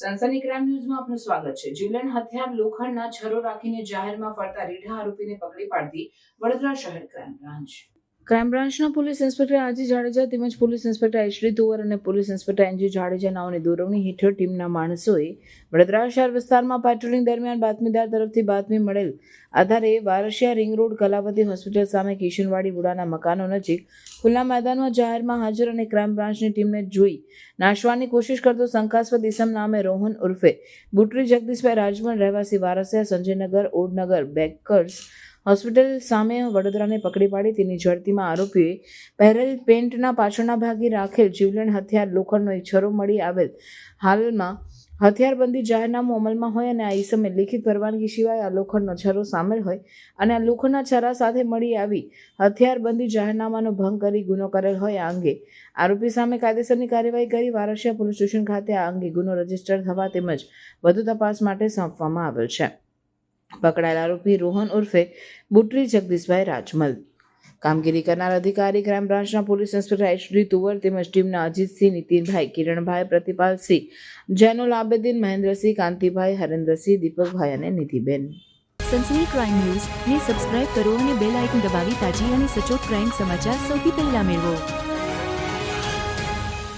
સનસની ન્યૂઝમાં આપનું સ્વાગત છે. જીવલેણ હથિયાર લોખંડના છરો રાખીને જાહેરમાં ફરતા રીઢા આરોપીને પકડી પાડતી વડોદરા શહેર ક્રાઇમ બ્રાન્ચ. ક્રાઇમ બ્રાન્ચના પોલીસ ઇન્સ્પેક્ટર આજી જાડેજા તેમજ પોલીસ ઇન્સ્પેક્ટર એચડી તુવર અને પોલીસ ઇન્સ્પેક્ટર એનજી જાડેજા નાઓની દોરવણી હેઠળ ટીમના માણસોએ વડોદરા શહેર વિસ્તારમાં પેટ્રોલિંગ દરમિયાન બાતમીદાર તરફથી બાતમી મળેલ આધારે Varasiya ring road, Kalavati hospital સામે કિશનવાડી બુડાના મકાનો નજીક ખુલ્લા મેદાનમાં જાહેરમાં હાજર અને ક્રાઇમ બ્રાન્ચની ટીમને જોઈ નાશવાની કોશિશ કરતો શંકાસ્પદ ઇસમ નામે રોહન ઉર્ફે બુટરી જગદીશભાઈ રાજમણ રહેવાસી વારસિયા સંજયનગર, ઓડનગર, બેકર્સ હોસ્પિટલ સામે વડોદરાને પકડી પાડી તેની ઝડતીમાં આરોપીએ પહેરેલ પેન્ટના પાછળના ભાગે રાખેલ જીવલેણ હથિયાર લોખંડનો એક છરો મળી આવેલ. હાલમાં હથિયારબંધી જાહેરનામું અમલમાં હોય અને આ ઈસમે લિખિત પરવાનગી સિવાય આ લોખંડનો છરો સામેલ હોય અને આ લોખંડના છરા સાથે મળી આવી હથિયારબંધી જાહેરનામાનો ભંગ કરી ગુનો કરેલ હોય આ અંગે. આરોપી સામે કાયદેસરની કાર્યવાહી કરી વારસિયા પોલીસ સ્ટેશન ખાતે આ અંગે ગુનો રજિસ્ટર થવા તેમજ વધુ તપાસ માટે સોંપવામાં આવેલ છે. પકડાયેલ આરોપી રોહન ઉર્ફે બુટરી જગદીશભાઈ રાજમલ. કામગીરી કરનાર અધિકારી ક્રાઇમ બ્રાન્ચના પોલીસ ઇન્સ્પેક્ટર એચડી તુવર તેમજ ટીમના અજીતસિંહ, નીતિનભાઈ, કિરણભાઈ, પ્રતિપાલસિંહ જૈનુલ આબેદીન, મહેન્દ્રસિંહ, કાંતિભાઈ, હરેન્દ્રસિંહ, દીપકભાઈ અને નિધિબેન સનસની ક્રાઇમ ન્યૂઝ ને સબસ્ક્રાઇબ કરો અને બેલ આઇકન દબાવી તાજી અને સચોટ ક્રાઇમ સમાચાર સૌથી પહેલા મેળવો.